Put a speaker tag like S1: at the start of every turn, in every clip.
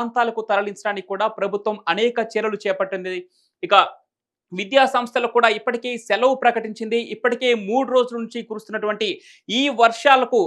S1: ప్రాంతాలకు తరలించడానికి కూడా ప్రభుత్వం అనేక చర్యలు చేపట్టింది. ఇక విద్యా సంస్థలు కూడా ఇప్పటికే సెలవు ప్రకటించింది. ఇప్పటికే మూడు రోజుల నుంచి కురుస్తున్నటువంటి ఈ వర్షాలకు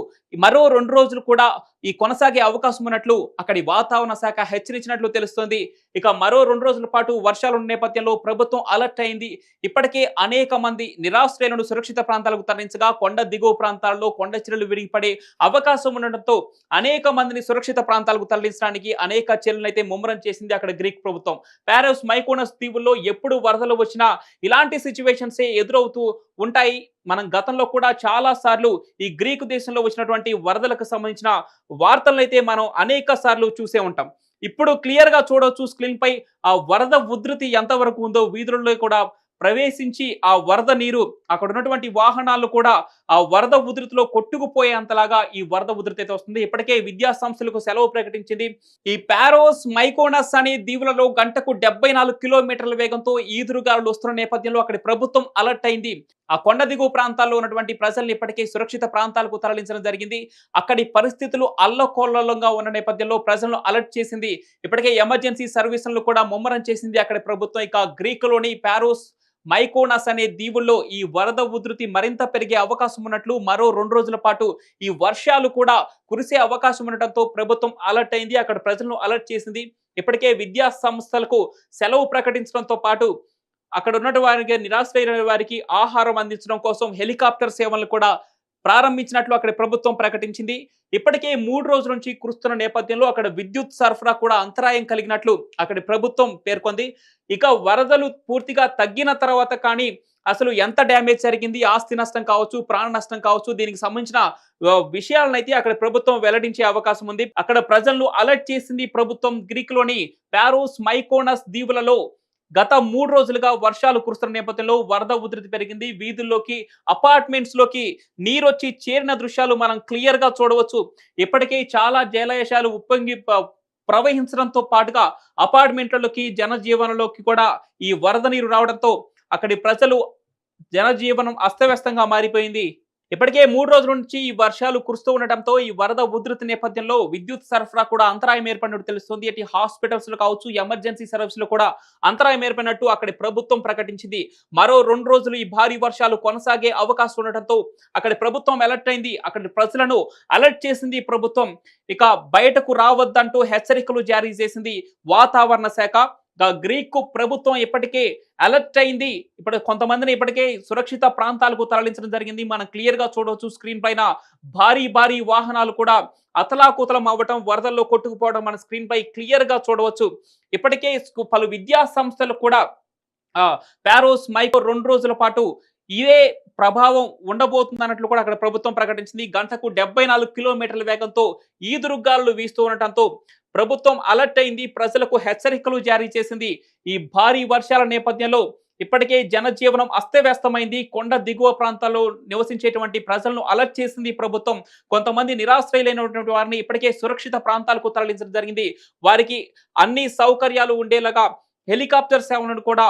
S1: మరో రెండు రోజులు కూడా ఈ కొనసాగే అవకాశం ఉన్నట్లు అక్కడి వాతావరణ శాఖ హెచ్చరించినట్లు తెలుస్తోంది. ఇక మరో రెండు రోజుల పాటు వర్షాలు ఉన్న నేపథ్యంలో ప్రభుత్వం అలర్ట్ అయింది. ఇప్పటికే అనేక మంది నిరాశ్రయులను సురక్షిత ప్రాంతాలకు తరలించగా కొండ దిగువ ప్రాంతాల్లో కొండ చర్యలు విరిగిపడే అవకాశం ఉండడంతో అనేక మందిని సురక్షిత ప్రాంతాలకు తరలించడానికి అనేక చర్యలను అయితే ముమ్మరం చేసింది అక్కడ గ్రీక్ ప్రభుత్వం. పారోస్ మైకోనస్ దీవుల్లో ఎప్పుడు వరదలు వచ్చినా ఇలాంటి సిచ్యువేషన్సే ఎదురవుతూ ఉంటాయి. మనం గతంలో కూడా చాలా సార్లు ఈ గ్రీకు దేశంలో వచ్చినటువంటి వరదలకు సంబంధించిన వార్తలను అయితే మనం అనేక సార్లు చూసే ఉంటాం. ఇప్పుడు క్లియర్గా చూడవచ్చు స్క్రీన్ పై ఆ వరద ఉధృతి ఎంతవరకు ఉందో వీధులలో కూడా ప్రవేశించి ఆ వరద నీరు అక్కడ ఉన్నటువంటి వాహనాలు కూడా ఆ వరద ఉధృతిలో కొట్టుకుపోయేంతలాగా ఈ వరద ఉధృతి అయితే వస్తుంది. ఇప్పటికే విద్యా సంస్థలకు సెలవు ప్రకటించింది. ఈ పారోస్ మైకోనస్ అనే దీవులలో గంటకు డెబ్బై నాలుగు కిలోమీటర్ల వేగంతో ఈదురుగాలు వస్తున్న నేపథ్యంలో అక్కడి ప్రభుత్వం అలర్ట్ అయింది. ఆ కొండ దిగువ ప్రాంతాల్లో ఉన్నటువంటి ప్రజల్ని ఇప్పటికే సురక్షిత ప్రాంతాలకు తరలించడం జరిగింది. అక్కడి పరిస్థితులు అల్లకోల్లంగా ఉన్న నేపథ్యంలో ప్రజలను అలర్ట్ చేసింది. ఇప్పటికే ఎమర్జెన్సీ సర్వీసులను కూడా ముమ్మరం చేసింది అక్కడి ప్రభుత్వం. ఇక గ్రీకులోని పారోస్ మైకోనస్ అనే దీవుల్లో ఈ వరద ఉధృతి మరింత పెరిగే అవకాశం ఉన్నట్లు మరో రెండు రోజుల పాటు ఈ వర్షాలు కూడా కురిసే అవకాశం ఉండటంతో ప్రభుత్వం అలర్ట్ అయింది. అక్కడ ప్రజలను అలర్ట్ చేసింది. ఇప్పటికే విద్యా సంస్థలకు సెలవు ప్రకటించడంతో పాటు అక్కడ ఉన్నటువంటి వారికి నిరాశ్రయ వారికి ఆహారం అందించడం కోసం హెలికాప్టర్ సేవలను కూడా ప్రారంభించినట్లు అక్కడ ప్రభుత్వం ప్రకటించింది. ఇప్పటికే మూడు రోజుల నుంచి కురుస్తున్న నేపథ్యంలో అక్కడ విద్యుత్ సరఫరా కూడా అంతరాయం కలిగినట్లు అక్కడి ప్రభుత్వం పేర్కొంది. ఇక వరదలు పూర్తిగా తగ్గిన తర్వాత కానీ అసలు ఎంత డ్యామేజ్ జరిగింది? ఆస్తి నష్టం కావచ్చు ప్రాణ నష్టం కావచ్చు దీనికి సంబంధించిన ఆ, విషయాలను అయితే అక్కడ ప్రభుత్వం వెల్లడించే అవకాశం ఉంది. అక్కడ ప్రజలను అలర్ట్ చేసింది ప్రభుత్వం గ్రీక్లోని పారోస్ మైకోనస్ దీవులలో గత మూడు రోజులుగా వర్షాలు కురుస్తున్న నేపథ్యంలో వరద ఉధృతి పెరిగింది. వీధుల్లోకి అపార్ట్మెంట్స్లోకి నీరొచ్చి చేరిన దృశ్యాలు మనం క్లియర్గా చూడవచ్చు. ఇప్పటికే చాలా జలాశయాలు ఉప్పొంగి ప్రవహించడంతో పాటుగా అపార్ట్మెంట్లలోకి జనజీవనంలోకి కూడా ఈ వరద నీరు రావడంతో అక్కడి ప్రజలు జనజీవనం అస్తవ్యస్తంగా మారిపోయింది. ఇప్పటికే మూడు రోజుల నుంచి ఈ వర్షాలు కురుస్తూ ఉండటంతో ఈ వరద ఉధృతి నేపథ్యంలో విద్యుత్ సరఫరా కూడా అంతరాయం ఏర్పడినట్టు తెలుస్తుంది. అటు హాస్పిటల్స్లో కావచ్చు ఎమర్జెన్సీ సర్వీస్లో కూడా అంతరాయం ఏర్పడినట్టు అక్కడి ప్రభుత్వం ప్రకటించింది. మరో రెండు రోజులు ఈ భారీ వర్షాలు కొనసాగే అవకాశం ఉండటంతో అక్కడి ప్రభుత్వం అలర్ట్ అయింది. అక్కడి ప్రజలను అలర్ట్ చేసింది ప్రభుత్వం. ఇక బయటకు రావద్దంటూ హెచ్చరికలు జారీ చేసింది వాతావరణ శాఖ. గ్రీకు ప్రభుత్వం ఇప్పటికే అలర్ట్ అయింది. ఇప్పుడు కొంతమందిని ఇప్పటికే సురక్షిత ప్రాంతాలకు తరలించడం జరిగింది. మనం క్లియర్గా చూడవచ్చు స్క్రీన్ పైన భారీ భారీ వాహనాలు కూడా అతలాకుతలం అవ్వటం వరదల్లో కొట్టుకుపోవడం మన స్క్రీన్ పై క్లియర్గా చూడవచ్చు. ఇప్పటికే పలు విద్యా సంస్థలు కూడా ప్యారోస్ పారోస్ మైకో రెండు రోజుల పాటు ఇదే ప్రభావం ఉండబోతుంది అన్నట్లు కూడా అక్కడ ప్రభుత్వం ప్రకటించింది. గంటకు డెబ్బై నాలుగు కిలోమీటర్ల వేగంతో ఈదురుగాలు వీస్తూ ఉండటంతో ప్రభుత్వం అలర్ట్ అయింది. ప్రజలకు హెచ్చరికలు జారీ చేసింది. ఈ భారీ వర్షాల నేపథ్యంలో ఇప్పటికే జనజీవనం అస్తవ్యస్తమైంది. కొండ దిగువ ప్రాంతాల్లో నివసించేటువంటి ప్రజలను అలర్ట్ చేసింది ప్రభుత్వం. కొంతమంది నిరాశ్రయులైనటువంటి వారిని ఇప్పటికే సురక్షిత ప్రాంతాలకు తరలించడం జరిగింది. వారికి అన్ని సౌకర్యాలు ఉండేలాగా హెలికాప్టర్ సేవలను కూడా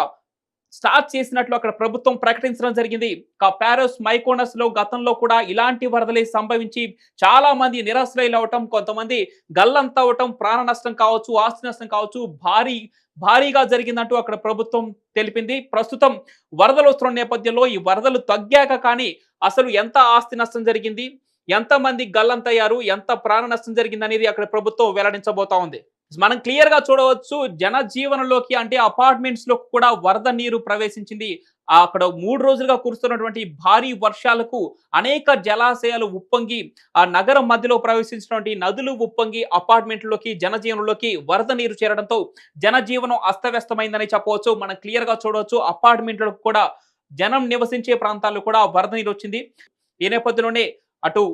S1: స్టార్ట్ చేసినట్లు అక్కడ ప్రభుత్వం ప్రకటించడం జరిగింది. కా- మైకోనస్లో గతంలో కూడా ఇలాంటి వరదలే సంభవించి చాలా మంది నిరాశ్రయులు అవటం కొంతమంది గల్లంత అవటం ప్రాణ నష్టం కావచ్చు ఆస్తి నష్టం కావచ్చు భారీ భారీగా జరిగిందంటూ అక్కడ ప్రభుత్వం తెలిపింది. ప్రస్తుతం వరదలు వస్తున్న నేపథ్యంలో ఈ వరదలు తగ్గాక కానీ అసలు ఎంత ఆస్తి నష్టం జరిగింది? ఎంత మంది గల్లంతయ్యారు? ఎంత ప్రాణ నష్టం జరిగింది అనేది అక్కడ ప్రభుత్వం వెల్లడించబోతా ఉంది. మనం క్లియర్గా చూడవచ్చు జనజీవనంలోకి అంటే అపార్ట్మెంట్స్లో కూడా వరద నీరు ప్రవేశించింది. అక్కడ మూడు రోజులుగా కురుస్తున్నటువంటి భారీ వర్షాలకు అనేక జలాశయాలు ఉప్పొంగి ఆ నగరం మధ్యలో ప్రవేశించినటువంటి నదులు ఉప్పొంగి అపార్ట్మెంట్లోకి జనజీవనంలోకి వరద నీరు చేరడంతో జనజీవనం అస్తవ్యస్తమైందని చెప్పవచ్చు. మనం క్లియర్గా చూడవచ్చు అపార్ట్మెంట్లకు కూడా జనం నివసించే ప్రాంతాల్లో కూడా వరద నీరు వచ్చింది. ఈ నేపథ్యంలోనే అటు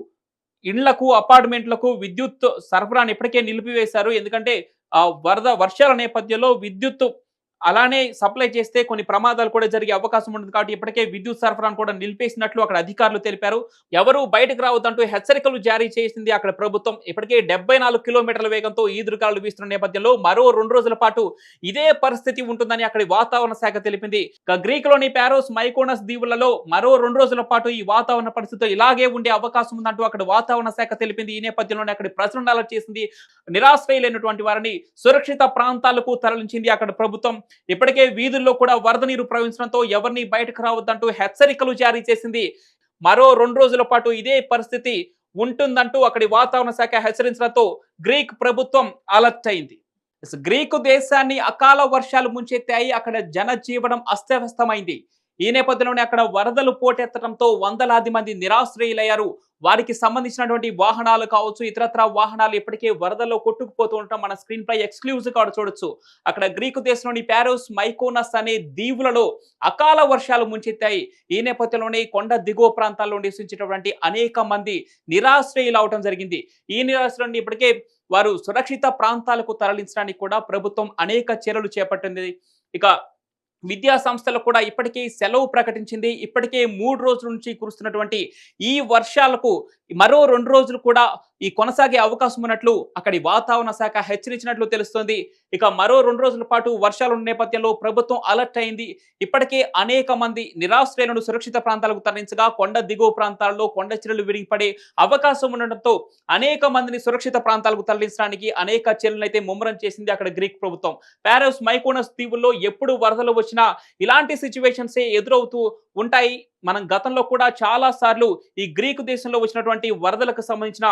S1: ఇండ్లకు అపార్ట్మెంట్లకు విద్యుత్ సరఫరాను ఇప్పటికే నిలిపివేశారు. ఎందుకంటే ఆ వరద వర్షాల నేపథ్యంలో విద్యుత్ అలానే సప్లై చేస్తే కొన్ని ప్రమాదాలు కూడా జరిగే అవకాశం ఉంటుంది కాబట్టి ఇప్పటికే విద్యుత్ సరఫరాను కూడా నిలిపేసినట్లు అక్కడ అధికారులు తెలిపారు. ఎవరు బయటకు రావద్దంటూ హెచ్చరికలు జారీ చేసింది అక్కడ ప్రభుత్వం. ఇప్పటికే డెబ్బై నాలుగు కిలోమీటర్ల వేగంతో ఈదురుగాలు వీస్తున్న నేపథ్యంలో మరో రెండు రోజుల పాటు ఇదే పరిస్థితి ఉంటుందని అక్కడి వాతావరణ శాఖ తెలిపింది. ఇక గ్రీక్లోని ప్యారోస్ మైకోనస్ దీవులలో మరో రెండు రోజుల పాటు ఈ వాతావరణ పరిస్థితి ఇలాగే ఉండే అవకాశం ఉందంటూ అక్కడ వాతావరణ శాఖ తెలిపింది. ఈ నేపథ్యంలోనే అక్కడ ప్రజలను అలర్ట్ చేసింది. నిరాశ్రయులైనటువంటి వారిని సురక్షిత ప్రాంతాలకు తరలించింది అక్కడ ప్రభుత్వం. ఇప్పటికే వీధుల్లో కూడా వరద నీరు ప్రవహించడంతో ఎవరిని బయటకు రావద్దంటూ హెచ్చరికలు జారీ చేసింది. మరో రెండు రోజుల పాటు ఇదే పరిస్థితి ఉంటుందంటూ అక్కడి వాతావరణ శాఖ హెచ్చరించడంతో గ్రీక్ ప్రభుత్వం అలర్ట్ అయింది. గ్రీకు దేశాన్ని అకాల వర్షాలు ముంచెత్తాయి. అక్కడ జనజీవనం అస్తవ్యస్తమైంది. ఈ నేపథ్యంలోనే అక్కడ వరదలు పోటెత్తడంతో వందలాది మంది నిరాశ్రయులయ్యారు. వారికి సంబంధించినటువంటి వాహనాలు కావచ్చు ఇతరత్ర వాహనాలు ఇప్పటికే వరదల్లో కొట్టుకుపోతూ ఉండటం మన స్క్రీన్ పై ఎక్స్క్లూజివ్ కూడా చూడొచ్చు. అక్కడ గ్రీకు దేశంలోని ప్యారోస్ మైకోనస్ అనే దీవులలో అకాల వర్షాలు ముంచెత్తాయి. ఈ నేపథ్యంలోనే కొండ దిగువ ప్రాంతాల్లో నివసించేటటువంటి అనేక మంది నిరాశ్రయులు అవటం జరిగింది. ఈ నిరాశ్రయులను ఇప్పటికే వారు సురక్షిత ప్రాంతాలకు తరలించడానికి కూడా ప్రభుత్వం అనేక చర్యలు చేపట్టింది. ఇక విద్యా సంస్థలు కూడా ఇప్పటికే సెలవు ప్రకటించింది. ఇప్పటికే మూడు రోజుల నుంచి కురుస్తున్నటువంటి ఈ వర్షాలకు మరో రెండు రోజులు కూడా ఈ కొనసాగే అవకాశం ఉన్నట్లు అక్కడి వాతావరణ శాఖ హెచ్చరించినట్లు తెలుస్తోంది. ఇక మరో రెండు రోజుల పాటు వర్షాలు ఉన్న నేపథ్యంలో ప్రభుత్వం అలర్ట్ అయింది. ఇప్పటికే అనేక మంది నిరాశ్రయులను సురక్షిత ప్రాంతాలకు తరలించగా కొండ దిగువ ప్రాంతాల్లో కొండ చర్యలు విరిగిపడే అవకాశం ఉండటంతో అనేక మందిని సురక్షిత ప్రాంతాలకు తరలించడానికి అనేక చర్యలను అయితే ముమ్మరం చేసింది అక్కడ గ్రీక్ ప్రభుత్వం. పారస్ మైకోనస్ దీవుల్లో ఎప్పుడు వరదలు వచ్చినా ఇలాంటి సిచ్యువేషన్సే ఎదురవుతూ ఉంటాయి. మనం గతంలో కూడా చాలా సార్లు ఈ గ్రీకు దేశంలో వచ్చినటువంటి వరదలకు సంబంధించిన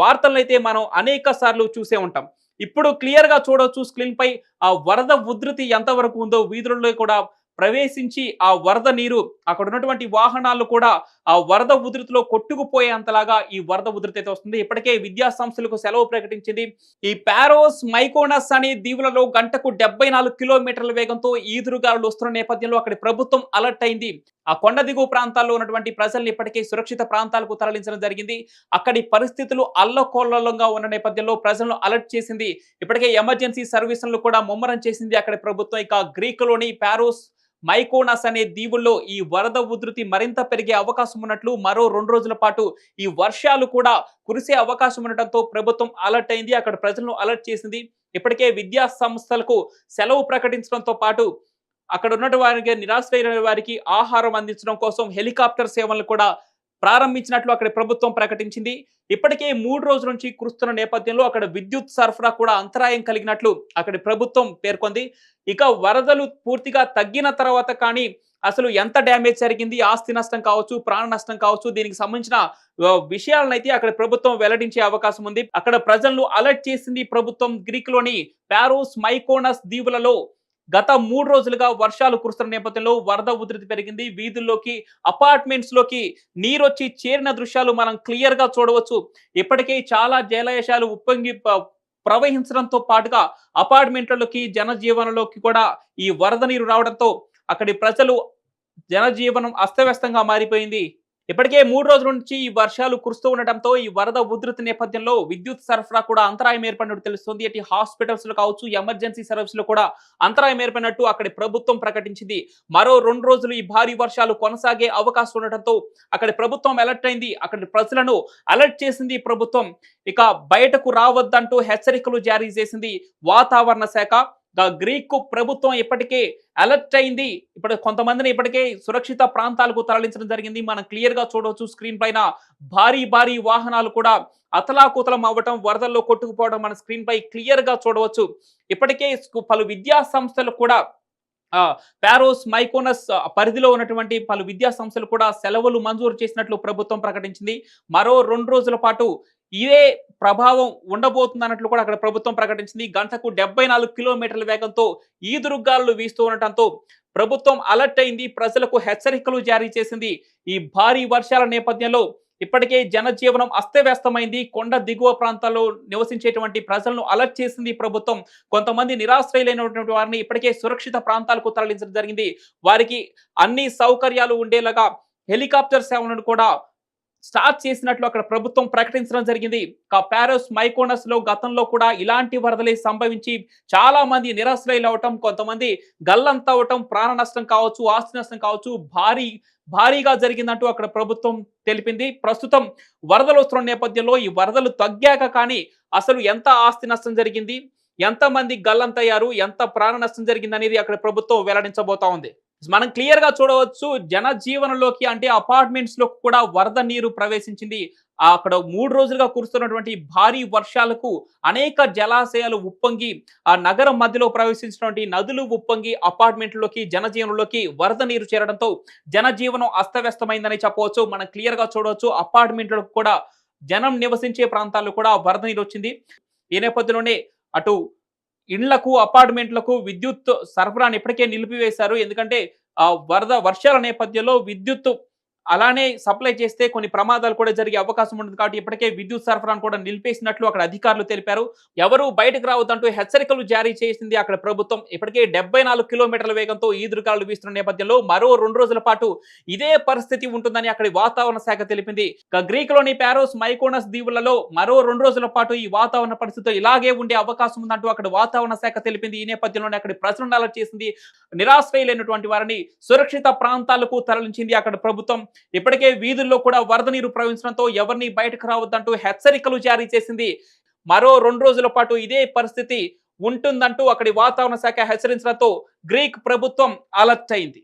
S1: వార్తలనైతే మనం అనేక సార్లు చూసే ఉంటాం. ఇప్పుడు క్లియర్గా చూడవచ్చు స్క్రీన్పై ఆ వరద ఉధృతి ఎంతవరకు ఉందో వీధులలో కూడా ప్రవేశించి ఆ వరద నీరు అక్కడ ఉన్నటువంటి వాహనాలు కూడా ఆ వరద ఉధృతిలో కొట్టుకుపోయేంతలాగా ఈ వరద ఉధృతి అయితే వస్తుంది. ఇప్పటికే విద్యా సంస్థలకు సెలవు ప్రకటించింది. ఈ పారోస్ మైకోనస్ అనే దీవులలో గంటకు డెబ్బై నాలుగు కిలోమీటర్ల వేగంతో ఈదురుగాలు వస్తున్న నేపథ్యంలో అక్కడి ప్రభుత్వం అలర్ట్ అయింది. ఆ కొండ దిగువ ప్రాంతాల్లో ఉన్నటువంటి ప్రజల్ని ఇప్పటికే సురక్షిత ప్రాంతాలకు తరలించడం జరిగింది. అక్కడి పరిస్థితులు అల్లకోల్లంగా ఉన్న నేపథ్యంలో ప్రజలను అలర్ట్ చేసింది. ఇప్పటికే ఎమర్జెన్సీ సర్వీసులను కూడా ముమ్మరం చేసింది అక్కడి ప్రభుత్వం. ఇక గ్రీకులోని ప్యారోస్ మైకోనాస్ అనే దీవుల్లో ఈ వరద ఉధృతి మరింత పెరిగే అవకాశం ఉన్నట్లు మరో రెండు రోజుల పాటు ఈ వర్షాలు కూడా కురిసే అవకాశం ఉండటంతో ప్రభుత్వం అలర్ట్ అయింది. అక్కడ ప్రజలను అలర్ట్ చేసింది. ఇప్పటికే విద్యా సంస్థలకు సెలవు ప్రకటించడంతో పాటు అక్కడ ఉన్నటువంటి వారికి నిరాశ్రయ వారికి ఆహారం అందించడం కోసం హెలికాప్టర్ సేవలను కూడా ప్రారంభించినట్లు అక్కడ ప్రభుత్వం ప్రకటించింది. ఇప్పటికే మూడు రోజుల నుంచి కురుస్తున్న నేపథ్యంలో అక్కడ విద్యుత్ సరఫరా కూడా అంతరాయం కలిగినట్లు అక్కడి ప్రభుత్వం పేర్కొంది. ఇక వరదలు పూర్తిగా తగ్గిన తర్వాత కానీ అసలు ఎంత డ్యామేజ్ జరిగింది ఆస్తి నష్టం కావచ్చు ప్రాణ నష్టం కావచ్చు దీనికి సంబంధించిన విషయాలనైతే విషయాలను అయితే అక్కడ ప్రభుత్వం వెల్లడించే అవకాశం ఉంది. అక్కడ ప్రజలను అలర్ట్ చేసింది ప్రభుత్వం గ్రీక్లోని పారోస్ మైకోనస్ దీవులలో గత మూడు రోజులుగా వర్షాలు కురుస్తున్న నేపథ్యంలో వరద ఉధృతి పెరిగింది. వీధుల్లోకి అపార్ట్మెంట్స్లోకి నీరొచ్చి చేరిన దృశ్యాలు మనం క్లియర్గా చూడవచ్చు. ఇప్పటికే చాలా జలాశయాలు ఉప్పొంగి ప్రవహించడంతో పాటుగా అపార్ట్మెంట్లలోకి జనజీవనంలోకి కూడా ఈ వరద నీరు రావడంతో అక్కడి ప్రజలు జనజీవనం అస్తవ్యస్తంగా మారిపోయింది. ఇప్పటికే మూడు రోజుల నుంచి ఈ వర్షాలు కురుస్తూ ఉండటంతో ఈ వరద ఉధృతి నేపథ్యంలో విద్యుత్ సరఫరా కూడా అంతరాయం ఏర్పడినట్టు తెలుస్తుంది. అటు హాస్పిటల్స్లో కావచ్చు ఎమర్జెన్సీ సర్వీస్లో కూడా అంతరాయం ఏర్పడినట్టు అక్కడి ప్రభుత్వం ప్రకటించింది. మరో రెండు రోజులు ఈ భారీ వర్షాలు కొనసాగే అవకాశం ఉండటంతో అక్కడి ప్రభుత్వం అలర్ట్ అయింది. అక్కడి ప్రజలను అలర్ట్ చేసింది ప్రభుత్వం. ఇక బయటకు రావద్దంటూ హెచ్చరికలు జారీ చేసింది వాతావరణ శాఖ. గ్రీకు ప్రభుత్వం ఇప్పటికే అలర్ట్ అయింది. ఇప్పుడు కొంతమందిని ఇప్పటికే సురక్షిత ప్రాంతాలకు తరలించడం జరిగింది. మనం క్లియర్గా చూడవచ్చు స్క్రీన్ పైన భారీ భారీ వాహనాలు కూడా అతలాకుతలం అవ్వటం వరదల్లో కొట్టుకుపోవడం మన స్క్రీన్ పై క్లియర్గా చూడవచ్చు. ఇప్పటికే పలు విద్యా సంస్థలు కూడా పారోస్ మైకోనస్ పరిధిలో ఉన్నటువంటి పలు విద్యా సంస్థలు కూడా సెలవులు మంజూరు చేసినట్లు ప్రభుత్వం ప్రకటించింది. మరో రెండు రోజుల పాటు ఇదే ప్రభావం ఉండబోతుంది అన్నట్లు కూడా అక్కడ ప్రభుత్వం ప్రకటించింది. గంటకు డెబ్బై నాలుగు కిలోమీటర్ల వేగంతో ఈదురుగాలు వీస్తూ ఉండటంతో ప్రభుత్వం అలర్ట్ అయింది. ప్రజలకు హెచ్చరికలు జారీ చేసింది. ఈ భారీ వర్షాల నేపథ్యంలో ఇప్పటికే జనజీవనం అస్తవ్యస్తమైంది. కొండ దిగువ ప్రాంతాల్లో నివసించేటువంటి ప్రజలను అలర్ట్ చేసింది ప్రభుత్వం. కొంతమంది నిరాశ్రయులైనటువంటి వారిని ఇప్పటికే సురక్షిత ప్రాంతాలకు తరలించడం జరిగింది. వారికి అన్ని సౌకర్యాలు ఉండేలాగా హెలికాప్టర్ సేవలను కూడా స్టార్ట్ చేసినట్లు అక్కడ ప్రభుత్వం ప్రకటించడం జరిగింది. ఇక మైకోనస్లో గతంలో కూడా ఇలాంటి వరదలే సంభవించి చాలా మంది నిరాశ్రయులు అవటం కొంతమంది గల్లంతా అవటం ప్రాణ నష్టం కావచ్చు ఆస్తి నష్టం కావచ్చు భారీ భారీగా జరిగిందంటూ అక్కడ ప్రభుత్వం తెలిపింది. ప్రస్తుతం వరదలు వస్తున్న నేపథ్యంలో ఈ వరదలు తగ్గాక కానీ అసలు ఎంత ఆస్తి నష్టం జరిగింది? ఎంత మంది గల్లంతయ్యారు? ఎంత ప్రాణ నష్టం జరిగిందనేది అక్కడ ప్రభుత్వం వెల్లడించబోతా ఉంది. మనం క్లియర్గా చూడవచ్చు జనజీవనంలోకి అంటే అపార్ట్మెంట్స్లో కూడా వరద నీరు ప్రవేశించింది. అక్కడ మూడు రోజులుగా కురుస్తున్నటువంటి భారీ వర్షాలకు అనేక జలాశయాలు ఉప్పొంగి ఆ నగరం మధ్యలో ప్రవేశించినటువంటి నదులు ఉప్పొంగి అపార్ట్మెంట్లోకి జనజీవనంలోకి వరద నీరు చేరడంతో జనజీవనం అస్తవ్యస్తమైందని చెప్పవచ్చు. మనం క్లియర్గా చూడవచ్చు అపార్ట్మెంట్లకు కూడా జనం నివసించే ప్రాంతాల్లో కూడా వరద నీరు వచ్చింది. ఈ నేపథ్యంలోనే అటు ఇండ్లకు అపార్ట్మెంట్లకు విద్యుత్ సరఫరాను ఇప్పటికే నిలిపివేశారు. ఎందుకంటే ఆ వరద వర్షాల నేపథ్యంలో విద్యుత్ అలానే సప్లై చేస్తే కొన్ని ప్రమాదాలు కూడా జరిగే అవకాశం ఉంటుంది కాబట్టి ఇప్పటికే విద్యుత్ సరఫరాను కూడా నిలిపేసినట్లు అక్కడ అధికారులు తెలిపారు. ఎవరు బయటకు రావద్దంటూ హెచ్చరికలు జారీ చేసింది అక్కడ ప్రభుత్వం. ఇప్పటికే డెబ్బై నాలుగు కిలోమీటర్ల వేగంతో ఈదురుగాలు వీస్తున్న నేపథ్యంలో మరో రెండు రోజుల పాటు ఇదే పరిస్థితి ఉంటుందని అక్కడి వాతావరణ శాఖ తెలిపింది. ఇక గ్రీక్లోని ప్యారోస్ మైకోనస్ దీవులలో మరో రెండు రోజుల పాటు ఈ వాతావరణ పరిస్థితి ఇలాగే ఉండే అవకాశం ఉందంటూ అక్కడ వాతావరణ శాఖ తెలిపింది. ఈ నేపథ్యంలోనే అక్కడ ప్రజలను అలర్ట్ చేసింది. నిరాశ్రయులైనటువంటి వారిని సురక్షిత ప్రాంతాలకు తరలించింది అక్కడ ప్రభుత్వం. ఇప్పటికే వీధుల్లో కూడా వరద నీరు ప్రవహించడంతో ఎవరిని బయటకు రావద్దంటూ హెచ్చరికలు జారీ చేసింది. మరో రెండు రోజుల పాటు ఇదే పరిస్థితి ఉంటుందంటూ అక్కడి వాతావరణ శాఖ హెచ్చరించడంతో గ్రీక్ ప్రభుత్వం అలర్ట్ అయింది.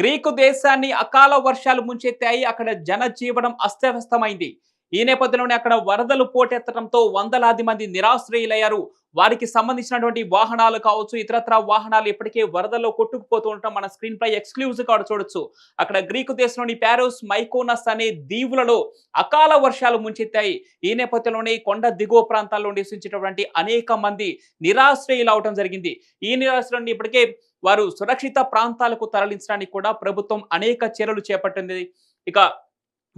S1: గ్రీకు దేశాన్ని అకాల వర్షాలు ముంచెత్తాయి. అక్కడ జనజీవనం అస్తవ్యస్తమైంది. ఈ నేపథ్యంలోనే అక్కడ వరదలు పోటెత్తడంతో వందలాది మంది నిరాశ్రయులయ్యారు. వారికి సంబంధించినటువంటి వాహనాలు కావచ్చు ఇతరత్ర వాహనాలు ఇప్పటికే వరదల్లో కొట్టుకుపోతూ ఉండటం మన స్క్రీన్ పై ఎక్స్క్లూజివ్గా చూడొచ్చు. అక్కడ గ్రీకు దేశంలోని ప్యారోస్ మైకోనస్ అనే దీవులలో అకాల వర్షాలు ముంచెత్తాయి. ఈ నేపథ్యంలోనే కొండ దిగువ ప్రాంతాల్లో నివసించేటటువంటి అనేక మంది నిరాశ్రయులు అవటం జరిగింది. ఈ నిరాశ్రయులను ఇప్పటికే వారు సురక్షిత ప్రాంతాలకు తరలించడానికి కూడా ప్రభుత్వం అనేక చర్యలు చేపట్టింది. ఇక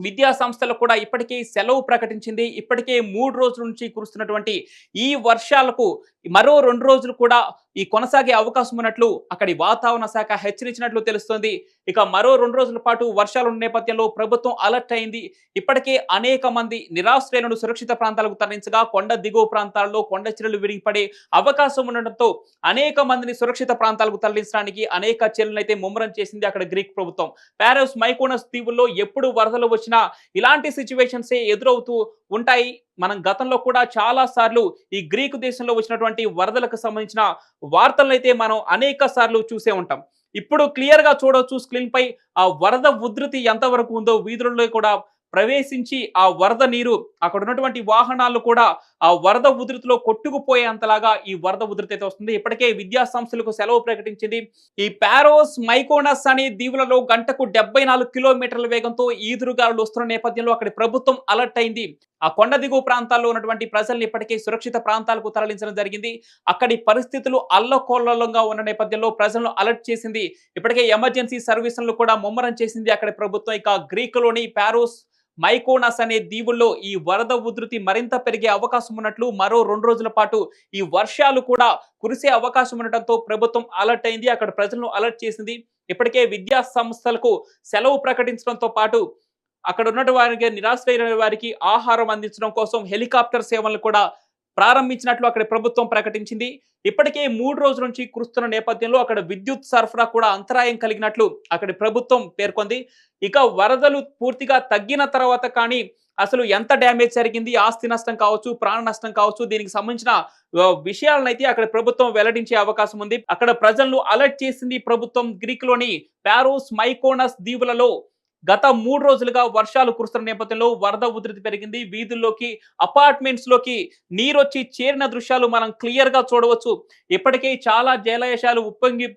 S1: విద్యా సంస్థలు కూడా ఇప్పటికే సెలవు ప్రకటించింది. ఇప్పటికే మూడు రోజుల నుంచి కురుస్తున్నటువంటి ఈ వర్షాలకు మరో రెండు రోజులు కూడా ఈ కొనసాగే అవకాశం ఉన్నట్లు అక్కడి వాతావరణ శాఖ హెచ్చరించినట్లు తెలుస్తోంది. ఇక మరో రెండు రోజుల పాటు వర్షాలు నేపథ్యంలో ప్రభుత్వం అలర్ట్ అయింది. ఇప్పటికే అనేక మంది నిరాశ్రయులను సురక్షిత ప్రాంతాలకు తరలించగా కొండ దిగువ ప్రాంతాల్లో కొండ చర్యలు విరిగిపడే అవకాశం ఉండటంతో అనేక మందిని సురక్షిత ప్రాంతాలకు తరలించడానికి అనేక చర్యలను అయితే ముమ్మరం చేసింది అక్కడ గ్రీక్ ప్రభుత్వం. ప్యారిస్ మైకోనస్ దీవుల్లో ఎప్పుడు వరదలు వచ్చినా ఇలాంటి సిచ్యువేషన్సే ఎదురవుతూ ఉంటాయి. మనం గతంలో కూడా చాలా సార్లు ఈ గ్రీకు దేశంలో వచ్చినటువంటి వరదలకు సంబంధించిన వార్తలను అయితే మనం అనేక సార్లు చూసే ఉంటాం. ఇప్పుడు క్లియర్గా చూడవచ్చు స్క్రీన్ పై ఆ వరద ఉధృతి ఎంతవరకు ఉందో వీధులలో కూడా ప్రవేశించి ఆ వరద నీరు అక్కడ ఉన్నటువంటి వాహనాలు కూడా ఆ వరద ఉధృతిలో కొట్టుకుపోయేంతలాగా ఈ వరద ఉధృతి అయితే వస్తుంది. ఇప్పటికే విద్యా సంస్థలకు సెలవు ప్రకటించింది. ఈ పారోస్ మైకోనస్ అనే దీవులలో గంటకు డెబ్బై నాలుగు కిలోమీటర్ల వేగంతో ఈదురుగాలు వస్తున్న నేపథ్యంలో అక్కడి ప్రభుత్వం అలర్ట్ అయింది. ఆ కొండ దిగువ ప్రాంతాల్లో ఉన్నటువంటి ప్రజల్ని ఇప్పటికే సురక్షిత ప్రాంతాలకు తరలించడం జరిగింది. అక్కడి పరిస్థితులు అల్లకోల్లంగా ఉన్న నేపథ్యంలో ప్రజలను అలర్ట్ చేసింది. ఇప్పటికే ఎమర్జెన్సీ సర్వీసులను కూడా ముమ్మరం చేసింది అక్కడి ప్రభుత్వం. ఇక గ్రీకులోని పారోస్ మైకోనస్ అనే దీవుల్లో ఈ వరద ఉధృతి మరింత పెరిగే అవకాశం ఉన్నట్లు మరో రెండు రోజుల పాటు ఈ వర్షాలు కూడా కురిసే అవకాశం ఉండటంతో ప్రభుత్వం అలర్ట్ అయింది. అక్కడ ప్రజలను అలర్ట్ చేసింది. ఇప్పటికే విద్యా సంస్థలకు సెలవు ప్రకటించడంతో పాటు అక్కడ ఉన్నటువంటి వారికి నిరాశ్రయ వారికి ఆహారం అందించడం కోసం హెలికాప్టర్ సేవలను కూడా ప్రారంభించినట్లు అక్కడ ప్రభుత్వం ప్రకటించింది. ఇప్పటికే మూడు రోజుల నుంచి కురుస్తున్న నేపథ్యంలో అక్కడ విద్యుత్ సరఫరా కూడా అంతరాయం కలిగినట్లు అక్కడి ప్రభుత్వం పేర్కొంది. ఇక వరదలు పూర్తిగా తగ్గిన తర్వాత కానీ అసలు ఎంత డ్యామేజ్ జరిగింది? ఆస్తి నష్టం కావచ్చు ప్రాణ నష్టం కావచ్చు దీనికి సంబంధించిన విషయాలనైతే అక్కడ ప్రభుత్వం వెల్లడించే అవకాశం ఉంది. అక్కడ ప్రజలను అలర్ట్ చేసింది ప్రభుత్వం గ్రీక్లోని పారోస్ మైకోనస్ దీవులలో గత మూడు రోజులుగా వర్షాలు కురుస్తున్న నేపథ్యంలో వరద ఉధృతి పెరిగింది. వీధుల్లోకి అపార్ట్మెంట్స్లోకి నీరొచ్చి చేరిన దృశ్యాలు మనం క్లియర్గా చూడవచ్చు. ఇప్పటికే చాలా జలాశయాలు ఉప్పొంగి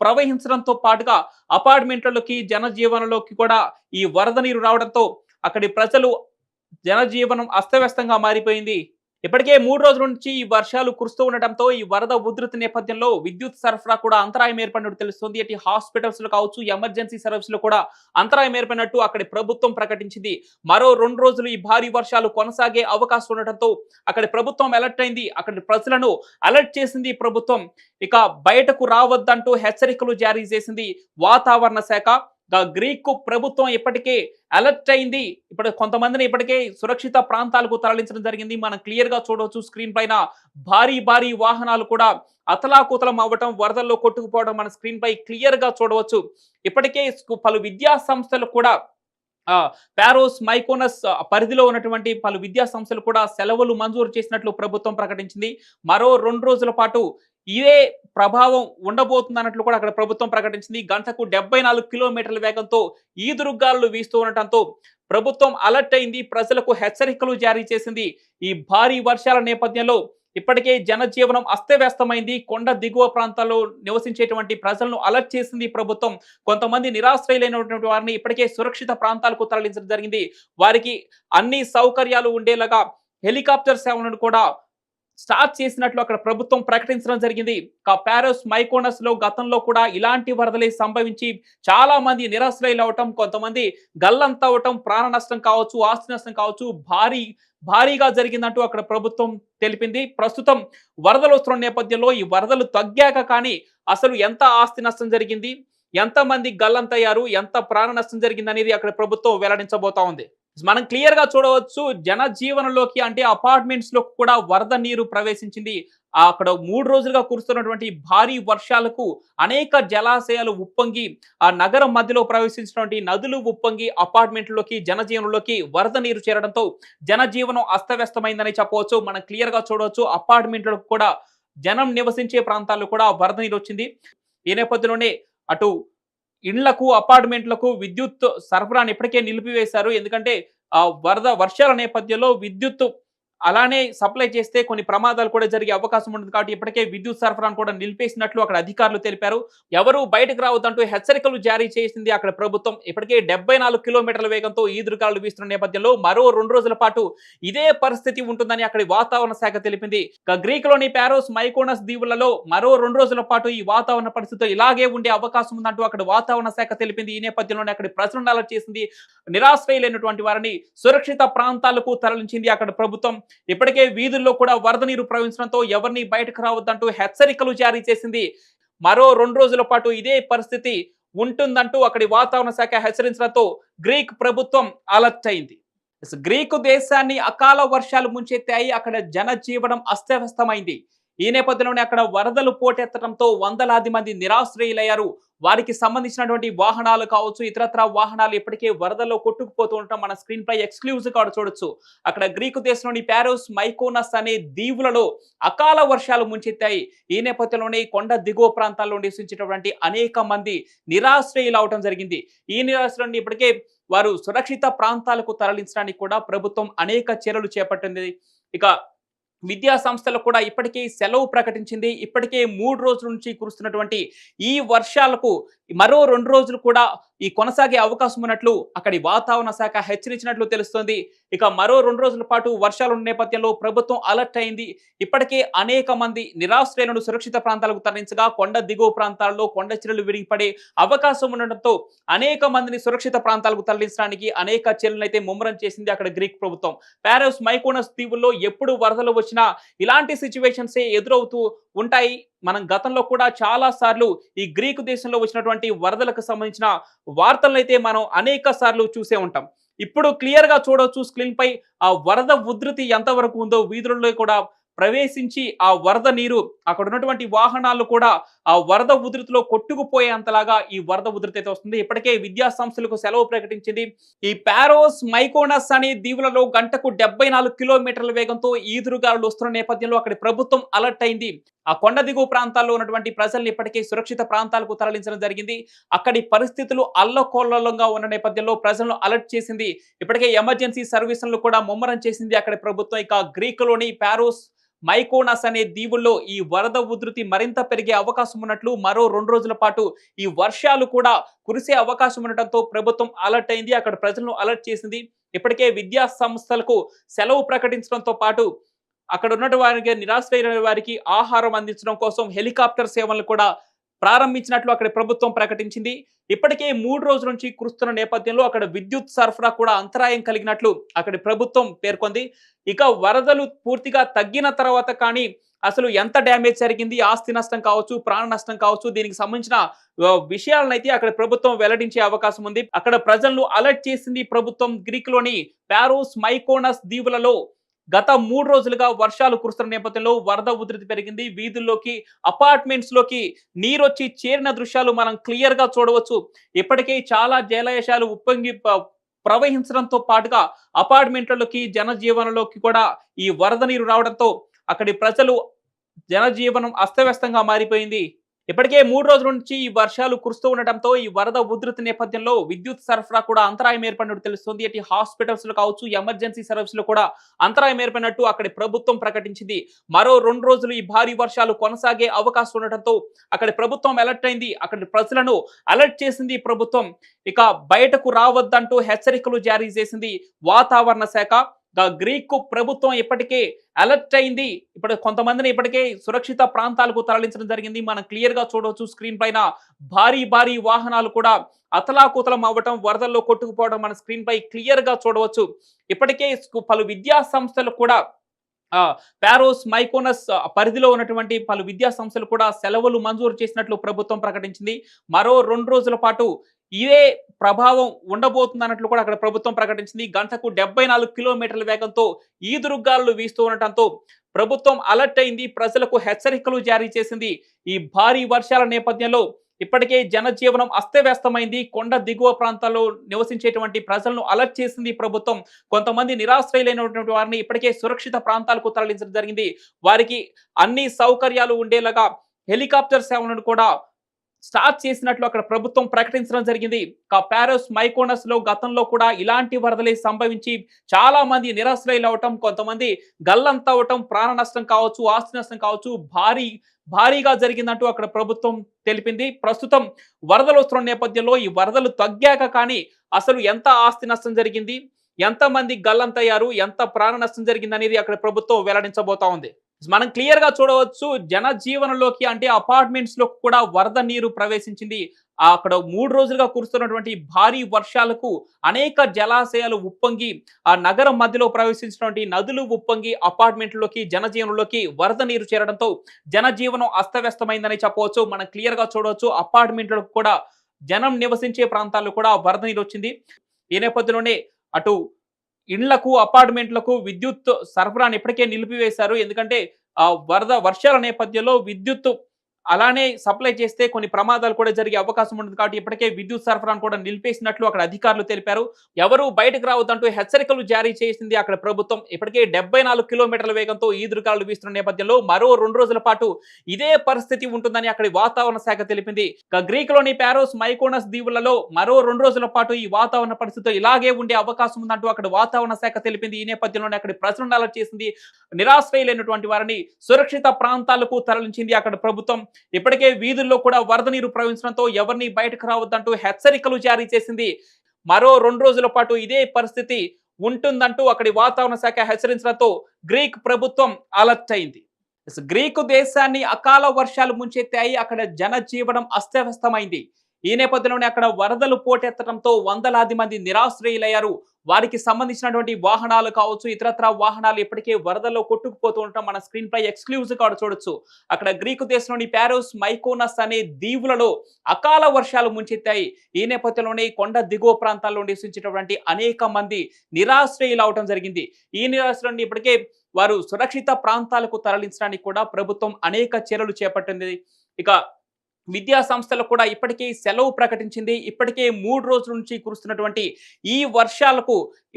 S1: ప్రవహించడంతో పాటుగా అపార్ట్మెంట్లలోకి జనజీవనంలోకి కూడా ఈ వరద నీరు రావడంతో అక్కడి ప్రజలు జనజీవనం అస్తవ్యస్తంగా మారిపోయింది. ఇప్పటికే మూడు రోజుల నుంచి ఈ వర్షాలు కురుస్తూ ఉండటంతో ఈ వరద ఉధృతి నేపథ్యంలో విద్యుత్ సరఫరా కూడా అంతరాయం ఏర్పడినట్టు తెలుస్తుంది. ఇటు హాస్పిటల్స్లో కావచ్చు ఎమర్జెన్సీ సర్వీస్లో కూడా అంతరాయం ఏర్పడినట్టు అక్కడి ప్రభుత్వం ప్రకటించింది. మరో రెండు రోజులు ఈ భారీ వర్షాలు కొనసాగే అవకాశం ఉండటంతో అక్కడి ప్రభుత్వం అలర్ట్ అయింది. అక్కడి ప్రజలను అలర్ట్ చేసింది ప్రభుత్వం. ఇక బయటకు రావద్దంటూ హెచ్చరికలు జారీ చేసింది వాతావరణ శాఖ. గ్రీకు ప్రభుత్వం ఇప్పటికే అలర్ట్ అయింది. ఇప్పుడు కొంతమందిని ఇప్పటికే సురక్షిత ప్రాంతాలకు తరలించడం జరిగింది. మనం క్లియర్గా చూడవచ్చు స్క్రీన్ పైన భారీ భారీ వాహనాలు కూడా అతలాకుతలం అవ్వటం వరదల్లో కొట్టుకుపోవడం మన స్క్రీన్ పై క్లియర్గా చూడవచ్చు. ఇప్పటికే పలు విద్యా సంస్థలు కూడా పారోస్ మైకోనస్ పరిధిలో ఉన్నటువంటి పలు విద్యా సంస్థలు కూడా సెలవులు మంజూరు చేసినట్లు ప్రభుత్వం ప్రకటించింది. మరో రెండు రోజుల పాటు ఇదే ప్రభావం ఉండబోతుంది అన్నట్లు కూడా అక్కడ ప్రభుత్వం ప్రకటించింది. గంటకు డెబ్బై నాలుగు కిలోమీటర్ల వేగంతో ఈదురుగాలు వీస్తూ ఉండటంతో ప్రభుత్వం అలర్ట్ అయింది. ప్రజలకు హెచ్చరికలు జారీ చేసింది. ఈ భారీ వర్షాల నేపథ్యంలో ఇప్పటికే జనజీవనం అస్తవ్యస్తమైంది. కొండ దిగువ ప్రాంతాల్లో నివసించేటువంటి ప్రజలను అలర్ట్ చేసింది ప్రభుత్వం. కొంతమంది నిరాశ్రయులైనటువంటి వారిని ఇప్పటికే సురక్షిత ప్రాంతాలకు తరలించడం జరిగింది. వారికి అన్ని సౌకర్యాలు ఉండేలాగా హెలికాప్టర్ సేవలను కూడా స్టార్ట్ చేసినట్లు అక్కడ ప్రభుత్వం ప్రకటించడం జరిగింది. కా మైకోనస్లో గతంలో కూడా ఇలాంటి వరదలే సంభవించి చాలా మంది నిరాశ్రయులు అవటం కొంతమంది గల్లంత అవటం ప్రాణ నష్టం కావచ్చు ఆస్తి నష్టం కావచ్చు భారీ భారీగా జరిగిందంటూ అక్కడ ప్రభుత్వం తెలిపింది. ప్రస్తుతం వరదలు వస్తున్న నేపథ్యంలో ఈ వరదలు తగ్గాక కానీ అసలు ఎంత ఆస్తి నష్టం జరిగింది? ఎంత మంది గల్లంతయ్యారు? ఎంత ప్రాణ నష్టం జరిగిందనేది అక్కడ ప్రభుత్వం వెల్లడించబోతా ఉంది. మనం క్లియర్గా చూడవచ్చు జనజీవనంలోకి అంటే అపార్ట్మెంట్స్లో కూడా వరద నీరు ప్రవేశించింది. అక్కడ మూడు రోజులుగా కురుస్తున్నటువంటి భారీ వర్షాలకు అనేక జలాశయాలు ఉప్పొంగి ఆ నగరం మధ్యలో ప్రవేశించినటువంటి నదులు ఉప్పొంగి అపార్ట్మెంట్లోకి జనజీవనంలోకి వరద నీరు చేరడంతో జనజీవనం అస్తవ్యస్తమైందని చెప్పవచ్చు. మనం క్లియర్గా చూడవచ్చు అపార్ట్మెంట్లకు కూడా జనం నివసించే ప్రాంతాల్లో కూడా వరద నీరు వచ్చింది. ఈ నేపథ్యంలోనే అటు ఇండ్లకు అపార్ట్మెంట్లకు విద్యుత్ సరఫరాను ఇప్పటికే నిలిపివేశారు. ఎందుకంటే ఆ వరద వర్షాల నేపథ్యంలో విద్యుత్ అలానే సప్లై చేస్తే కొన్ని ప్రమాదాలు కూడా జరిగే అవకాశం ఉంటుంది కాబట్టి ఇప్పటికే విద్యుత్ సరఫరాను కూడా నిలిపేసినట్లు అక్కడ అధికారులు తెలిపారు. ఎవరు బయటకు రావద్దంటూ హెచ్చరికలు జారీ చేసింది అక్కడ ప్రభుత్వం. ఇప్పటికే డెబ్బై నాలుగు కిలోమీటర్ల వేగంతో ఈదురుగాలు వీస్తున్న నేపథ్యంలో మరో రెండు రోజుల పాటు ఇదే పరిస్థితి ఉంటుందని అక్కడి వాతావరణ శాఖ తెలిపింది. ఇక గ్రీకులోని ప్యారోస్ మైకోనస్ దీవులలో మరో రెండు రోజుల పాటు ఈ వాతావరణ పరిస్థితి ఇలాగే ఉండే అవకాశం ఉందంటూ అక్కడ వాతావరణ శాఖ తెలిపింది. ఈ నేపథ్యంలోనే అక్కడ ప్రజలను అలర్ట్ చేసింది. నిరాశ్రయులైనటువంటి వారిని సురక్షిత ప్రాంతాలకు తరలించింది అక్కడ ప్రభుత్వం. ఇప్పటికే వీధుల్లో కూడా వరద నీరు ప్రవహించడంతో ఎవరిని బయటకు రావద్దంటూ హెచ్చరికలు జారీ చేసింది. మరో రెండు రోజుల పాటు ఇదే పరిస్థితి ఉంటుందంటూ అక్కడి వాతావరణ శాఖ హెచ్చరించడంతో గ్రీక్ ప్రభుత్వం అలర్ట్ అయింది. గ్రీకు దేశాన్ని అకాల వర్షాలు ముంచెత్తాయి. అక్కడ జనజీవనం అస్తవ్యస్తమైంది. ఈ నేపథ్యంలోనే అక్కడ వరదలు పోటెత్తడంతో వందలాది మంది నిరాశ్రయులయ్యారు. వారికి సంబంధించినటువంటి వాహనాలు కావచ్చు ఇతరత్ర వాహనాలు ఇప్పటికే వరదల్లో కొట్టుకుపోతూ ఉండటం మన స్క్రీన్ పై ఎక్స్క్లూజివ్గా చూడొచ్చు. అక్కడ గ్రీకు దేశంలోని ప్యారోస్ మైకోనస్ అనే దీవులలో అకాల వర్షాలు ముంచెత్తాయి. ఈ నేపథ్యంలోనే కొండ దిగువ ప్రాంతాల్లో నివసించేటటువంటి అనేక మంది నిరాశ్రయులు అవటం జరిగింది. ఈ నిరాశ్రయులను ఇప్పటికే వారు సురక్షిత ప్రాంతాలకు తరలించడానికి కూడా ప్రభుత్వం అనేక చర్యలు చేపట్టింది. ఇక విద్యా సంస్థలు కూడా ఇప్పటికే సెలవు ప్రకటించింది. ఇప్పటికే మూడు రోజుల నుంచి కురుస్తున్నటువంటి ఈ వర్షాలకు మరో రెండు రోజులు కూడా ఈ కొనసాగే అవకాశం ఉన్నట్లు అక్కడి వాతావరణ శాఖ హెచ్చరించినట్లు తెలుస్తోంది. ఇక మరో రెండు రోజుల పాటు వర్షాలు ఉన్న నేపథ్యంలో ప్రభుత్వం అలర్ట్ అయింది. ఇప్పటికే అనేక మంది నిరాశ్రయులను సురక్షిత ప్రాంతాలకు తరలించగా కొండ దిగువ ప్రాంతాల్లో కొండ చర్యలు విరిగిపడే అవకాశం ఉండటంతో అనేక మందిని సురక్షిత ప్రాంతాలకు తరలించడానికి అనేక చర్యలను అయితే ముమ్మరం చేసింది అక్కడ గ్రీక్ ప్రభుత్వం. పారస్ మైకోనస్ దీవుల్లో ఎప్పుడు వరదలు వచ్చినా ఇలాంటి సిచ్యువేషన్సే ఎదురవుతూ ఉంటాయి. మనం గతంలో కూడా చాలా సార్లు ఈ గ్రీకు దేశంలో వచ్చినటువంటి వరదలకు సంబంధించిన వార్తలను మనం అనేక సార్లు చూసే ఉంటాం. ఇప్పుడు క్లియర్గా చూడవచ్చు స్క్రీన్ పై ఆ వరద ఉధృతి ఎంతవరకు ఉందో వీధులలో కూడా ప్రవేశించి ఆ వరద నీరు అక్కడ ఉన్నటువంటి వాహనాలు కూడా ఆ వరద ఉధృతిలో కొట్టుకుపోయేంతలాగా ఈ వరద ఉధృతి అయితే వస్తుంది. ఇప్పటికే విద్యా సంస్థలకు సెలవు ప్రకటించింది. ఈ పారోస్ మైకోనస్ అనే దీవులలో గంటకు డెబ్బై నాలుగు కిలోమీటర్ల వేగంతో ఈదురుగాలు వస్తున్న నేపథ్యంలో అక్కడి ప్రభుత్వం అలర్ట్ అయింది. ఆ కొండ దిగువ ప్రాంతాల్లో ఉన్నటువంటి ప్రజల్ని ఇప్పటికే సురక్షిత ప్రాంతాలకు తరలించడం జరిగింది. అక్కడి పరిస్థితులు అల్లకోల్లంగా ఉన్న నేపథ్యంలో ప్రజలను అలర్ట్ చేసింది. ఇప్పటికే ఎమర్జెన్సీ సర్వీసులను కూడా ముమ్మరం చేసింది అక్కడి ప్రభుత్వం. ఇక గ్రీకులోని ప్యారోస్ మైకోనస్ అనే దీవుల్లో ఈ వరద ఉధృతి మరింత పెరిగే అవకాశం ఉన్నట్లు మరో రెండు రోజుల పాటు ఈ వర్షాలు కూడా కురిసే అవకాశం ఉండటంతో ప్రభుత్వం అలర్ట్ అయింది. అక్కడ ప్రజలను అలర్ట్ చేసింది. ఇప్పటికే విద్యా సంస్థలకు సెలవు ప్రకటించడంతో పాటు అక్కడ ఉన్నటువంటి వారికి నిరాశ్రయ వారికి ఆహారం అందించడం కోసం హెలికాప్టర్ సేవలను కూడా ప్రారంభించినట్లు అక్కడ ప్రభుత్వం ప్రకటించింది. ఇప్పటికే మూడు రోజుల నుంచి కురుస్తున్న నేపథ్యంలో అక్కడ విద్యుత్ సరఫరా కూడా అంతరాయం కలిగినట్లు అక్కడి ప్రభుత్వం పేర్కొంది. ఇక వరదలు పూర్తిగా తగ్గిన తర్వాత కానీ అసలు ఎంత డ్యామేజ్ జరిగింది ఆస్తి నష్టం కావచ్చు ప్రాణ నష్టం కావచ్చు దీనికి సంబంధించిన విషయాలనైతే అక్కడ ప్రభుత్వం వెల్లడించే అవకాశం ఉంది. అక్కడ ప్రజలను అలర్ట్ చేసింది ప్రభుత్వం గ్రీక్లోని ప్యారోస్ మైకోనస్ దీవులలో గత మూడు రోజులుగా వర్షాలు కురుస్తున్న నేపథ్యంలో వరద ఉధృతి పెరిగింది. వీధుల్లోకి అపార్ట్మెంట్స్లోకి నీరొచ్చి చేరిన దృశ్యాలు మనం క్లియర్గా చూడవచ్చు. ఇప్పటికే చాలా జలాశయాలు ఉప్పొంగి ప్రవహించడంతో పాటుగా అపార్ట్మెంట్లలోకి జనజీవనంలోకి కూడా ఈ వరద నీరు రావడంతో అక్కడి ప్రజలు జనజీవనం అస్తవ్యస్తంగా మారిపోయింది. ఇప్పటికే మూడు రోజుల నుంచి ఈ వర్షాలు కురుస్తూ ఉండటంతో ఈ వరద ఉధృతి నేపథ్యంలో విద్యుత్ సరఫరా కూడా అంతరాయం ఏర్పడినట్టు తెలుస్తుంది. అటు హాస్పిటల్స్లో కావచ్చు ఎమర్జెన్సీ సర్వీస్లో కూడా అంతరాయం ఏర్పడినట్టు అక్కడి ప్రభుత్వం ప్రకటించింది. మరో రెండు రోజులు ఈ భారీ వర్షాలు కొనసాగే అవకాశం ఉండటంతో అక్కడి ప్రభుత్వం అలర్ట్ అయింది. అక్కడి ప్రజలను అలర్ట్ చేసింది ప్రభుత్వం. ఇక బయటకు రావద్దంటూ హెచ్చరికలు జారీ చేసింది వాతావరణ శాఖ. గ్రీకు ప్రభుత్వం ఇప్పటికే అలర్ట్ అయింది. ఇప్పుడు కొంతమందిని ఇప్పటికే సురక్షిత ప్రాంతాలకు తరలించడం జరిగింది. మనం క్లియర్గా చూడవచ్చు స్క్రీన్ పైన భారీ భారీ వాహనాలు కూడా అతలాకుతలం అవ్వటం వరదల్లో కొట్టుకుపోవడం మన స్క్రీన్ పై క్లియర్గా చూడవచ్చు. ఇప్పటికే పలు విద్యా సంస్థలు కూడా పారోస్ మైకోనస్ పరిధిలో ఉన్నటువంటి పలు విద్యా సంస్థలు కూడా సెలవులు మంజూరు చేసినట్లు ప్రభుత్వం ప్రకటించింది. మరో రెండు రోజుల పాటు ఇదే ప్రభావం ఉండబోతుంది అన్నట్లు కూడా అక్కడ ప్రభుత్వం ప్రకటించింది. గంటకు డెబ్బై నాలుగు కిలోమీటర్ల వేగంతో ఈదురుగాలు వీస్తూ ఉండటంతో ప్రభుత్వం అలర్ట్ అయింది. ప్రజలకు హెచ్చరికలు జారీ చేసింది. ఈ భారీ వర్షాల నేపథ్యంలో ఇప్పటికే జనజీవనం అస్తవ్యస్తమైంది. కొండ దిగువ ప్రాంతాల్లో నివసించేటువంటి ప్రజలను అలర్ట్ చేసింది ప్రభుత్వం. కొంతమంది నిరాశ్రయులైనటువంటి వారిని ఇప్పటికే సురక్షిత ప్రాంతాలకు తరలించడం జరిగింది. వారికి అన్ని సౌకర్యాలు ఉండేలాగా హెలికాప్టర్ సేవలను కూడా స్టార్ట్ చేసినట్లు అక్కడ ప్రభుత్వం ప్రకటించడం జరిగింది. కా- మైకోనస్లో గతంలో కూడా ఇలాంటి వరదలే సంభవించి చాలా మంది నిరాశ్రయులు అవటం కొంతమంది గల్లంతవటం ప్రాణ నష్టం కావచ్చు ఆస్తి నష్టం కావచ్చు భారీ భారీగా జరిగిందంటూ అక్కడ ప్రభుత్వం తెలిపింది. ప్రస్తుతం వరదలు వస్తున్న నేపథ్యంలో ఈ వరదలు తగ్గాక కానీ అసలు ఎంత ఆస్తి నష్టం జరిగింది? ఎంత మంది గల్లంతయ్యారు? ఎంత ప్రాణ నష్టం జరిగింది అనేది అక్కడ ప్రభుత్వం వెల్లడించబోతా ఉంది. మనం క్లియర్గా చూడవచ్చు జనజీవనంలోకి అంటే అపార్ట్మెంట్స్లో కూడా వరద నీరు ప్రవేశించింది. అక్కడ మూడు రోజులుగా కురుస్తున్నటువంటి భారీ వర్షాలకు అనేక జలాశయాలు ఉప్పొంగి ఆ నగరం మధ్యలో ప్రవేశించినటువంటి నదులు ఉప్పొంగి అపార్ట్మెంట్లోకి జనజీవనంలోకి వరద నీరు చేరడంతో జనజీవనం అస్తవ్యస్తమైందని చెప్పవచ్చు. మనం క్లియర్గా చూడవచ్చు అపార్ట్మెంట్లకు కూడా జనం నివసించే ప్రాంతాల్లో కూడా వరద నీరు వచ్చింది. ఈ నేపథ్యంలోనే అటు ఇండ్లకు అపార్ట్మెంట్లకు విద్యుత్ సరఫరాను ఇప్పటికే నిలిపివేశారు. ఎందుకంటే ఆ వరద వర్షాల నేపథ్యంలో విద్యుత్ అలానే సప్లై చేస్తే కొన్ని ప్రమాదాలు కూడా జరిగే అవకాశం ఉంటుంది కాబట్టి ఇప్పటికే విద్యుత్ సరఫరాను కూడా నిలిపేసినట్లు అక్కడ అధికారులు తెలిపారు. ఎవరు బయటకు రావద్దంటూ హెచ్చరికలు జారీ చేసింది అక్కడ ప్రభుత్వం. ఇప్పటికే డెబ్బై నాలుగు కిలోమీటర్ల వేగంతో ఈదురుగాలు వీస్తున్న నేపథ్యంలో మరో రెండు రోజుల పాటు ఇదే పరిస్థితి ఉంటుందని అక్కడి వాతావరణ శాఖ తెలిపింది. ఇక గ్రీక్లోని పారోస్ మైకోనస్ దీవులలో మరో రెండు రోజుల పాటు ఈ వాతావరణ పరిస్థితి ఇలాగే ఉండే అవకాశం ఉందంటూ అక్కడ వాతావరణ శాఖ తెలిపింది. ఈ నేపథ్యంలోనే అక్కడ ప్రజలను అలర్ట్ చేసింది. నిరాశ్రయులైనటువంటి వారిని సురక్షిత ప్రాంతాలకు తరలించింది అక్కడ ప్రభుత్వం. ఇప్పటికే వీధుల్లో కూడా వరద నీరు ప్రవహించడంతో ఎవరిని బయటకు రావద్దంటూ హెచ్చరికలు జారీ చేసింది. మరో రెండు రోజుల పాటు ఇదే పరిస్థితి ఉంటుందంటూ అక్కడి వాతావరణ శాఖ హెచ్చరించడంతో గ్రీక్ ప్రభుత్వం అలర్ట్ అయింది. గ్రీకు దేశాన్ని అకాల వర్షాలు ముంచెత్తాయి. అక్కడ జనజీవనం అస్తవ్యస్తమైంది. ఈ నేపథ్యంలోనే అక్కడ వరదలు పోటెత్తడంతో వందలాది మంది నిరాశ్రయులయ్యారు. వారికి సంబంధించినటువంటి వాహనాలు కావచ్చు ఇతరత్ర వాహనాలు ఇప్పటికే వరదల్లో కొట్టుకుపోతూ ఉండటం మన స్క్రీన్ పై ఎక్స్క్లూజివ్గా చూడొచ్చు. అక్కడ గ్రీకు దేశంలోని ప్యారోస్ మైకోనస్ అనే దీవులలో అకాల వర్షాలు ముంచెత్తాయి. ఈ నేపథ్యంలోనే కొండ దిగువ ప్రాంతాల్లో నివసించేటటువంటి అనేక మంది నిరాశ్రయులు అవటం జరిగింది. ఈ నిరాశ్రయులను ఇప్పటికే వారు సురక్షిత ప్రాంతాలకు తరలించడానికి కూడా ప్రభుత్వం అనేక చర్యలు చేపట్టింది. ఇక విద్యా సంస్థలు కూడా ఇప్పటికే సెలవు ప్రకటించింది. ఇప్పటికే మూడు రోజుల నుంచి కురుస్తున్నటువంటి ఈ వర్షాలకు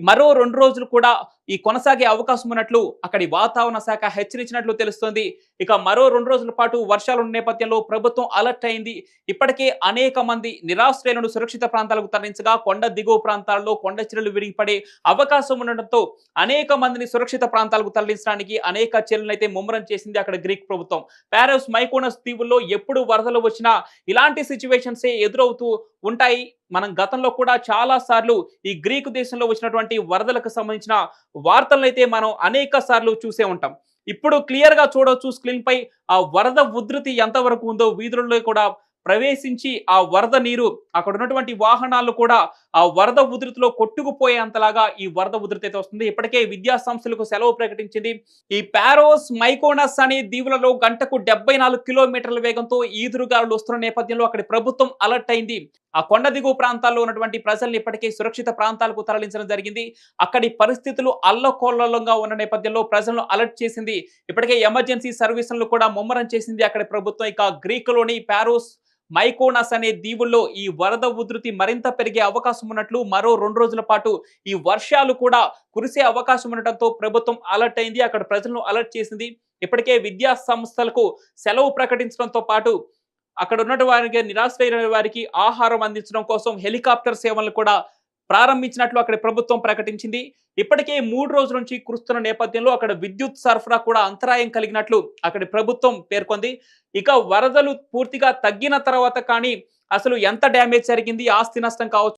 S1: మరో రెండు రోజులు కూడా ఈ కొనసాగే అవకాశం ఉన్నట్లు అక్కడి వాతావరణ శాఖ హెచ్చరించినట్లు తెలుస్తోంది. ఇక మరో రెండు రోజుల పాటు వర్షాలు నేపథ్యంలో ప్రభుత్వం అలర్ట్ అయింది. ఇప్పటికే అనేక మంది నిరాశ్రయులను సురక్షిత ప్రాంతాలకు తరలించగా కొండ దిగువ ప్రాంతాల్లో కొండ చర్యలు విరిగిపడే అవకాశం ఉండడంతో అనేక మందిని సురక్షిత ప్రాంతాలకు తరలించడానికి అనేక చర్యలను అయితే ముమ్మరం చేసింది అక్కడ గ్రీక్ ప్రభుత్వం. పారిస్ మైకోనస్ దీవుల్లో ఎప్పుడు వరదలు వచ్చినా ఇలాంటి సిచ్యువేషన్సే ఎదురవుతూ ఉంటాయి. మనం గతంలో కూడా చాలా సార్లు ఈ గ్రీకు దేశంలో వచ్చినటువంటి వరదలకు సంబంధించిన వార్తలను అయితే మనం అనేక సార్లు చూసే ఉంటాం. ఇప్పుడు క్లియర్గా చూడవచ్చు స్క్రీన్పై ఆ వరద ఉధృతి ఎంతవరకు ఉందో వీధులలో కూడా ప్రవేశించి ఆ వరద నీరు అక్కడ ఉన్నటువంటి వాహనాలు కూడా ఆ వరద ఉధృతిలో కొట్టుకుపోయేంతలాగా ఈ వరద ఉధృతి అయితే వస్తుంది. ఇప్పటికే విద్యా సంస్థలకు సెలవు ప్రకటించింది. ఈ పారోస్ మైకోనస్ అనే దీవులలో గంటకు డెబ్బై నాలుగు కిలోమీటర్ల వేగంతో ఈదురుగాలు వస్తున్న నేపథ్యంలో అక్కడి ప్రభుత్వం అలర్ట్ అయింది. ఆ కొండ దిగువ ప్రాంతాల్లో ఉన్నటువంటి ప్రజల్ని ఇప్పటికే సురక్షిత ప్రాంతాలకు తరలించడం జరిగింది. అక్కడి పరిస్థితులు అల్లకోల్లంగా ఉన్న నేపథ్యంలో ప్రజలను అలర్ట్ చేసింది. ఇప్పటికే ఎమర్జెన్సీ సర్వీసులను కూడా ముమ్మరం చేసింది అక్కడి ప్రభుత్వం. ఇక గ్రీకులోని పారోస్ మైకోనస్ అనే దీవుల్లో ఈ వరద ఉధృతి మరింత పెరిగే అవకాశం ఉన్నట్లు మరో రెండు రోజుల పాటు ఈ వర్షాలు కూడా కురిసే అవకాశం ఉండటంతో ప్రభుత్వం అలర్ట్ అయింది. అక్కడ ప్రజలను అలర్ట్ చేసింది. ఇప్పటికే విద్యా సంస్థలకు సెలవు ప్రకటించడంతో పాటు అక్కడ ఉన్నటువంటి వారికి నిరాశ్రయ వారికి ఆహారం అందించడం కోసం హెలికాప్టర్ సేవలను కూడా ప్రారంభించినట్లు అక్కడ ప్రభుత్వం ప్రకటించింది. ఇప్పటికే మూడు రోజుల నుంచి కురుస్తున్న నేపథ్యంలో అక్కడ విద్యుత్ సరఫరా కూడా అంతరాయం కలిగినట్లు అక్కడి ప్రభుత్వం పేర్కొంది. ఇక వరదలు పూర్తిగా తగ్గిన తర్వాత కానీ అసలు ఎంత డ్యామేజ్ జరిగింది? ఆస్తి నష్టం కావచ్చు